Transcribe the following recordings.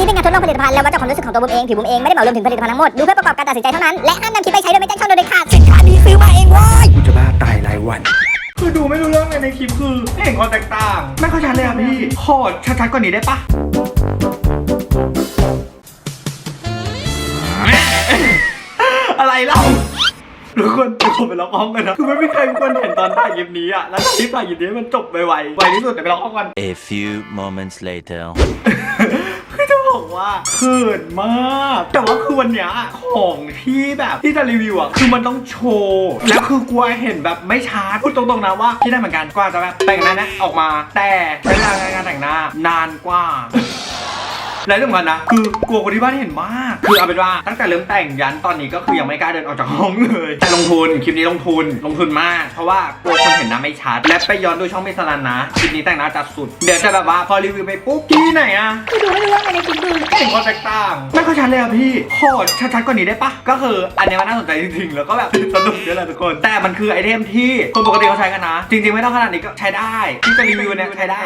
ลิปนี้เป็นงานทดลองผลิตภัณฑ์แล้ววัดจากความรู้สึกของตัวบุมเองผิวบุมเองไม่ได้เหมารวมถึงผลิตภัณฑ์ทั้งหมด ดูเพื่อประกอบการตัดสินใจเท่านั้น และห้ามนำคลิปไปใช้โดยไม่แจ้งช่องโดยเด็ดขาดสินค้านี้ซื้อมาเองเว้ยกูจะบ้าตายรายวัน คือดูไม่รู้เรื่องเลยในคลิปคือไม่เห็นความแตกต่าง ไม่เข้าใจเลยอะพี่ขอชัดๆกว่านี้ได้ปะอะไรเล่าทุกคนทุกคนไปล็อกห้องกันนะคือไม่มีใครควรเห็นตอนถ่ายคลิปนี้อะ แล้วคลิปถ่ายคลิปนี้มันจบไวๆไวที่สุดแต่ไปล็อกห้องกัน A few moments later. บอกว่าเขินมาก แต่ว่าคือวันเนี้ยของที่แบบที่จะรีวิวอะคือมันต้องโชว์แล้วคือกลัวเห็นแบบไม่ชัดพูดตรงๆนะว่าที่ได้เหมือนกันกว่าจะแบบแต่งหน้านะออกมา แต่ใช้เวลาในการแต่งหน้านานกว่าและที่สำคัญนะคือกลัวคนที่บ้านเห็นมาก คือเอาเป็นว่าตั้งแต่เริ่มแต่งยันตอนนี้ก็คือยังไม่กล้าเดินออกจากห้องเลย แต่ลงทุนคลิปนี้ลงทุนลงทุนมาก เพราะว่ากลัวคนเห็นหน้าไม่ชัด และไปย้อนดูช่องเมสลันนะคลิปนี้แต่งหน้าจัดสุด เดี๋ยวจะแบบว่าพอรีวิวไปปุ๊บที่ไหนอะคือดูไม่รู้เรื่องในคลิปคือไม่เห็นความแตกต่างไม่เข้าใจเลยอะพี่ขอชัดๆกว่านี้ได้ปะก็คืออันนี้มันน่าสนใจจริงๆแล้วก็แบบสนุกเยอะเลยทุกคน แต่มันคือไอเทมที่คนปกติเขาใช้กันนะ จริงๆไม่ต้องขนาดนี้ก็ใช้ได้ที่จะรีวิวเนี่ยใช้ได้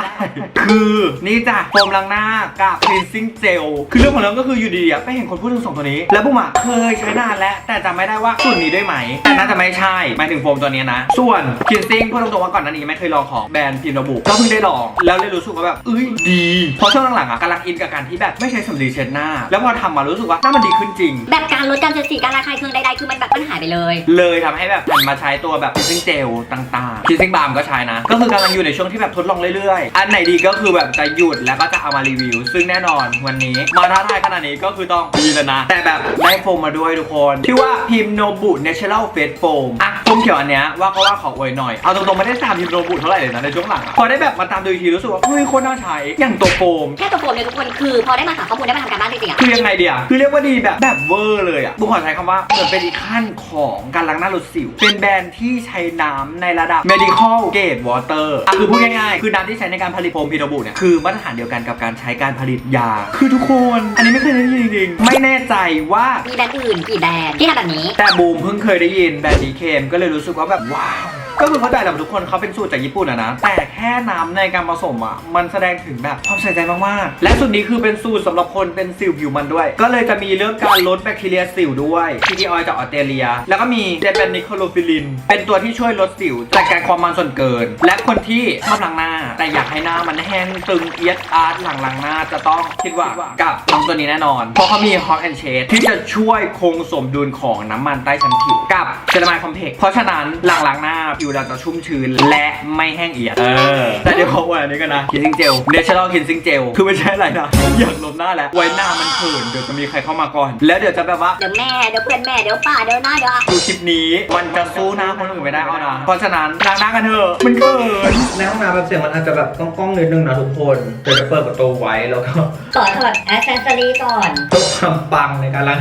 คือนี่จ้ะโฟมล้างหน้ากับ cleansing gel คือเรื่องของเรื่องก็คืออยู่ดีอะไปเห็นคนพูดถึงสองตัวนี้ แล้วบุ้มอะเคยใช้นานแล้ว แต่จำไม่ได้ว่าสูตรนี้ด้วยไหม แต่น่าจะไม่ใช่หมายถึงโฟมตัวเนี้ยนะ ส่วน cleansing พูดตรงๆว่าก่อนหน้านี้ไม่เคยลองของแบรนด์พิมพ์ระบุก็เพิ่งได้ลอง แล้วเลยรู้สึกว่าแบบเอ้ยดีเพราะช่วงหลังๆอะกำลังอินกับการที่แบบไม่ใช้สำลีเช็ดหน้า แล้วพอทำมารู้สึกว่าหน้ามันดีขึ้นจริง แบบการลดการเสียดสีการระคายเคืองใดๆคือมันแบบมันหายไปเลย เลยทำให้แบบหันมาใช้ตัวแบบ kissing gel ต่างๆ kissing balm ก็ใช้นะ ก็คือกำลังอยู่ในช่วงที่แบบทดลองเรื่อยๆ อันไหนดีก็คือแบบจะหยุดแล้วก็จะเอามารีวิว ซึ่งแน่นอนวันนี้มาท้าทายขนาดนี้ก็คือต้องดีแล้วนะ แต่แบบได้โฟมมาด้วยทุกคนที่ว่าพิมโนบุ natural face foam อะโฟมเขียวอันเนี้ยว่าก็ว่าขออวยหน่อย เอาตรงๆไม่ได้ตามพิมโนบุเท่าไหร่เลยนะในช่วงหลังอะพอได้แบบมาตามดูอีกทีรู้สึกว่าเฮ้ยโคตรน่าใช้อย่างตัวโฟม แค่ตัวโฟมเนี่ยทุกคนคือพอได้มาหาข้อมูลได้มาทำการบ้านจริงๆอะคือยังไงเดียคือเรียกว่าดีแบบแบบเวอร์เลยอะบุขอใช้คำว่าเหมือนเป็นอีกขั้นของการล้างหน้าลดสิว เป็นแบรนด์ที่ใช้น้ำในระดับ medical grade water อะคือพูดง่ายๆ คือน้ำที่ใช้ในการผลิตโฟมพีโนบุเนี่ยคือมาตรฐานเดียวกันกับการใช้การผลิตยา คือทุกคน อันนี้ไม่เคยได้ยินจริงๆไม่แน่ใจว่า มีแบรนด์อื่นกี่แบรนด์ที่ทำแบบนี้ แต่บูมเพิ่งเคยได้ยินแบรนด์ดีเคมก็เลยรู้สึกว่าแบบว้าว ก็คือเข้าใจแหละทุกคนเขาเป็นสูตรจากญี่ปุ่นอะนะ แต่แค่น้ำในการผสมอะมันแสดงถึงแบบความใส่ใจมากๆ และสูตรนี้คือเป็นสูตรสำหรับคนเป็นสิวผิวมันด้วย ก็เลยจะมีเรื่องการลดแบคทีเรียสิวด้วยทีดีออยจากออสเตรเลีย แล้วก็มีเดนเปนนิโคโลฟิลิน เป็นตัวที่ช่วยลดสิวจัดการความมันส่วนเกิน และคนที่ชอบล้างหน้า แต่อยากให้หน้ามันแห้งตึงเอียดอาร์ตหลังล้างหน้าจะต้องคิดว่ากับน้องตัวนี้แน่นอน เพราะเขามี Hot and Shade ที่จะช่วยคงสมดุลของน้ำมันใต้ชั้นผิวกับเซรามายคอมเพล็กเพราะฉะนั้นหลังล้างหน้าผิวเราจะชุ่มชื้นและไม่แห้งเอียด เออ แต่เดี๋ยวเขาว่าอันนี้กันนะ Cleansing Gel Natural Cleansing Gel คือไม่ใช่อะไรนะ อยากลบหน้าแล้วไว้หน้ามันเขินเดี๋ยวจะมีใครเข้ามาก่อน แล้วเดี๋ยวจะแบบว่า เดี๋ยวแม่ เดี๋ยวเพื่อนแม่ เดี๋ยวป้า เดี๋ยวน้าเดี๋ยวอะดูคลิปนี้มันจะสู้หน้าคนอื่นไม่ได้เอานะเพราะฉะนั้นล้างหน้ากันเถอะมันเขินในห้องน้ำแบบเสียงมันอาจจะแบบก้องๆนิดนึงนะทุกคนเดี๋ยวจะเปิดประตูไว้แล้วก็ต่อถอดแอสเซสซอรี่ก่อนต้องความปังในการล้าง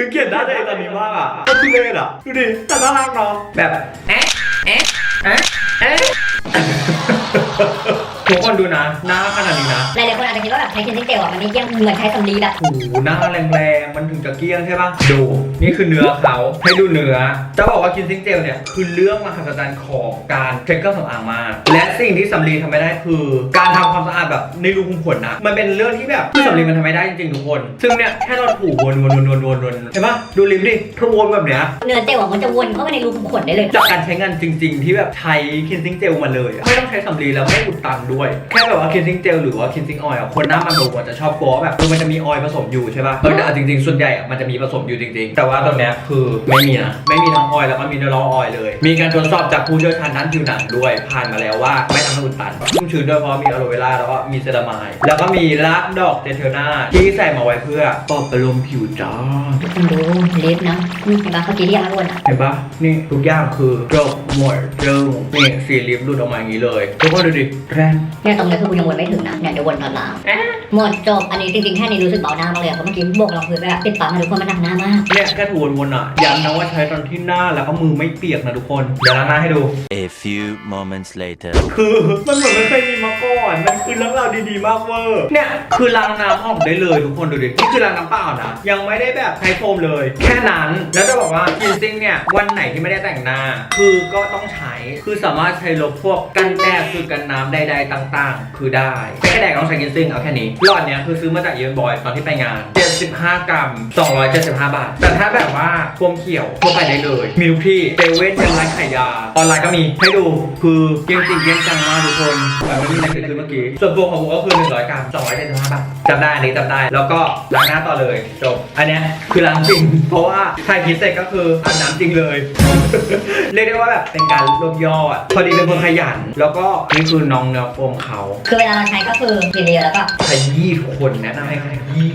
คือเกลียดหน้าตัวเองตอนนี้มากอะก็ทุเรศอะดูดิแต่น่ารักเนาะแบบเอ๊ะเอ๊ะเอ๊ะเอ๊ะ ทุกคนดูนะ หน้าขนาดนี้นะหลายๆคนอาจจะคิดว่าแบบใช้คินซิ่งเจลอะมันไม่เยี่ยมเหมือนใช้สำลีแบบโอ้โหหน้าแรงๆ มันถึงจะเกลี้ยงใช่ปะดู นี่คือเนื้อเขาให้ดูเนื้อ จะบอกว่าคินซิงเจลเนี่ย คือเรื่องมหัศจรรย์ของการเทรคเกอร์สำอางมาก และสิ่งที่สำลีทำไม่ได้คือ การทำความสะอาดแบบในรูขุมขนนะ มันเป็นเรื่องที่แบบที่สำลีมันทำไม่ได้จริงๆทุกคน ซึ่งเนี่ยแค่เราถูวนวนวนวนวนวนเห็นปะดูริมดิถ้าวนแบบเนี้ย เนื้อเจลอะมันจะวนเข้าไปในรูขุมขนได้เลย จากการใช้งานจริง ๆ ที่แบบใช้คินซิงเจลมาเลยอะไม่ต้องใช้สำลีแล้วไม่อุดตันด้วยแค่แบบว่าคินซิงเจลหรือว่าคินซิงออยล์คนหน้ามันโดนจะชอบกลัวว่าแบบเออมันจะมีออยล์ผสมอยู่ใช่ป่ะเออแต่เอาจริงๆ ส่วนใหญ่อะมันจะมีผสมอยู่จริง ๆ แต่ว่าตรงเนี้ยคือไม่มีนะไม่มีทั้งออยล์แล้วก็มีเนอรอออยล์เลย มีการทดสอบจากผู้เชี่ยวชาญด้านผิวหนังด้วยผ่านมาแล้วว่าไม่ทำให้อุดตันชุ่มชื้นด้วยเพราะมีอะโลเวราแล้วก็มีเซรามายแล้วก็มีรากดอกเจเทอร์นาที่ใส่มาไว้เพื่อปลอบประโลมผิวจ้าทุกคนดูลิฟต์นะนี่เห็นปะเมื่อกี้ที่ยังไม่วนอะเห็นปะนี่ทุกอย่างคือจบหมดเริงนี่สีลิฟต์หลุดออกมาอย่างนี้เลยทุกคนดูดิแรงเนี่ยตรงนี้คือกูยังวนไม่ถึงนะเนี่ยเดี๋ยววนตอนหลังหมดจบอันนี้จริงๆแค่นี้รู้สึกเบาหน้ามากเลยอะเพราะเมื่อกี้โบกรองพื้นไปแบบติดปั๊มมาทุกคนมันหนักหน้ามากเนี่ยแค่ถูวนๆอะย้ำนะว่าใช้ตอนที่หน้าแล้วก็มือไม่เปียกนะทุกคน เดี๋ยวล้างหน้าให้ดู A few moments later. คือมันเหมือนไม่เคยมีมาก่อน มันคือเรื่องราวดีๆมากเวอร์เนี่ยคือล้างน้ำออกได้เลยทุกคนดูดินี่คือล้างน้ำเปล่านะยังไม่ได้แบบใช้โฟมเลย แค่นั้นแล้วจะบอกว่าจริงๆเนี่ยวันไหนที่ไม่ได้แต่งหน้า คือก็ต้องใช้คือสามารถใช้ลบพวกกันแดดสูตรกันน้ำใดๆต่ต่างๆ คือได้ไม่กระแดกต้องใช้กินซิ่งเอาแค่นี้หลอดเนี้ยคือซื้อมาจากเยนบอยตอนที่ไปงาน 75 กรัม 275 บาท แต่ถ้าแบบว่าพวมเขียวทั่วไปได้เลย มีทุกที่เซเว่นยังร้านขายยา ออนไลน์ก็มีให้ดูคือเกมจริงเกมจังมากทุกคนแบบไม่มีอะไรเกิดขึ้นเมื่อกี้ส่วนตัวของผมก็คือ 100 กรัม 275 บาทจำได้อันนี้จำได้ แล้วก็ล้างหน้าต่อเลยจบอันเนี้ยคือล้างจริง เพราะว่าถ่ายคลิปเสร็จก็คืออาบน้ำจริงเลย เรียกได้ว่าแบบเป็นการรวบยอดพอดีเป็นคนขยัน แล้วก็นี่คือน้องเนื้อโฟมเขาคือเวลาเราใช้ก็คือกินเยอะแล้วก็ขยี้ทุกคนแนะนำให้ขยี้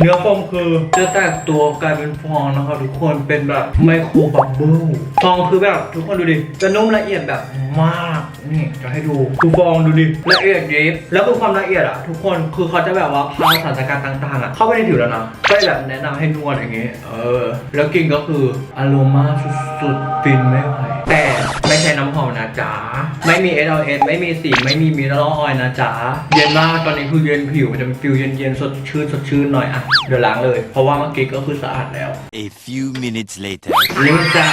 เนื้อโฟมคือจะแตกตัวกลายเป็นฟองนะครับทุกคนเป็นแบบไมโครบับเบิ้ลฟองคือแบบทุกคนดูดิจะนุ่มละเอียดแบบมากนี่จะให้ดูคือฟองดูดิละเอียดยิบแล้วคือความละเอียดอะทุกคนคือเขาจะแบบว่าพาสารสกัดต่างๆอะเข้าไปในผิวแล้วนะก็เลยแบบแนะนำให้นวดอย่างงี้เออ แล้วกลินก็คืออโรมาสุดๆฟินไม่ไหวแต่ไม่ ใช่น้ำหอมนะจ๊ะ ไม่มี s l n ไม่มีสี ไม่มีมิเนอรัลออยล์นะจ๊ะ เย็นมากตอนนี้คือเย็นผิวมันจะมีฟิลเย็นๆสดชื่นสดชื่นหน่อยอะเดี๋ยวล้างเลย เพราะว่าเมื่อกี้ก็คือสะอาดแล้ว A few minutes later. นี่จ้า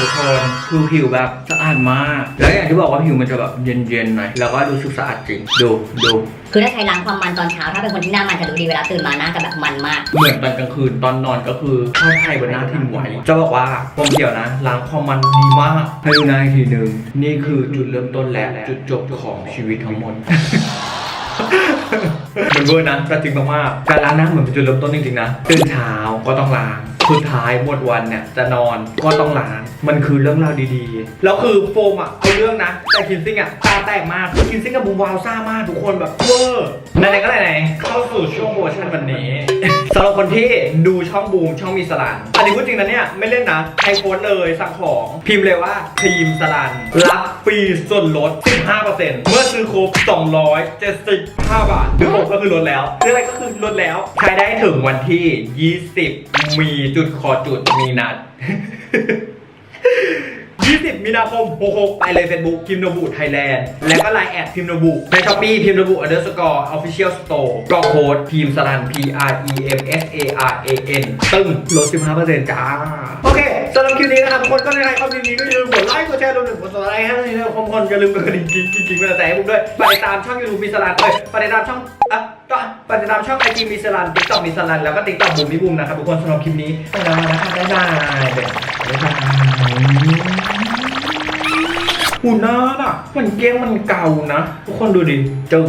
ทุกคนคือผิวแบบสะอาดมาก แล้วอย่างที่บอกว่าผิวมันจะแบบเย็นๆหน่อย แล้วก็รู้สึกสะอาดจริง ดูดู คือถ้าใช้ล้างความมันตอนเช้าถ้าเป็นคนที่หน้ามันจะรู้ดีเวลาตื่นมาหน้าจะแบบมันมาก เหมือนตอนกลางคืนตอนนอนก็คือเข้าไทยบนหน้าทิ่มไว้จะบอกว่าผมเกี่ยวนะล้างความมันดีมากให้ดูหน้าอีกทีหนึ่งนี่คือจุดเริ่มต้นและจุดจบของชีวิตทั้งหมดมันเวอร์นะแต่จริงมากๆการล้างหน้าเหมือนเป็นจุดเริ่มต้นจริงๆนะตื่นเช้าก็ต้องล้าง สุดท้ายหมดวันเนี่ยจะนอนก็ต้องล้าง มันคือเรื่องราวดีๆ แล้วคือโฟมอะเอาเรื่องนะ แต่คินซิ่งอะตาแตกมากคือคินซิ่งกับบูมวาวซ่ามากทุกคนแบบเวอร์ไหนๆก็ไหนๆเข้าสู่ช่วงโปรโมชั่นวันนี้ สำหรับคนที่ดูช่องบูมช่องมีสลัน อันนี้พูดจริงนะเนี่ยไม่เล่นนะไอโฟนเลยสั่งของพิมพ์เลยว่าครีมสลันรับฟรีส่วนลด 15%เมื่อซื้อครบ 275 บาทหรือผมก็คือลดแล้วคืออะไรก็คือลดแล้วใช้ได้ถึงวันที่ 20 มีจุดคอจุดมีนัด 20มีนาคม 66 ไปเลย Facebook พิมพ์โนบุไทยแลนด์ แล้วก็ไลน์แอดพิมพ์โนบุในช้อปปี้พิมพ์โนบุ underscore official store ก็โค้ดพิมพ์สลัน P R E M S A R A N ตึ้งลด 15%จ้า โอเคสำหรับคลิปนี้นะครับทุกคนก็ในใครชอบคลิปนี้ก็อย่าลืมกดไลค์กดแชร์รวมถึงกด subscribe ให้ด้วยนะทุกคนอย่าลืมกดกระดิ่งกิ๊งกิ๊งกิ๊งมาแต่ให้ผมด้วยไปติดตามช่อง YouTube มีสลันเอ้ยไปติดตามช่องอะก็ไปติดตามช่อง IG มีสลัน TikTok มีสลันแล้วก็ TikTok บูมมีบูมนะครับทุกคนสำหรับคลิปนี้ไปแล้วนะครับบ๊ายบายบ๊ายบาย หูหน้าน่ะมันเกี้ยงมันเก่านะ ทุกคนดูดิจึง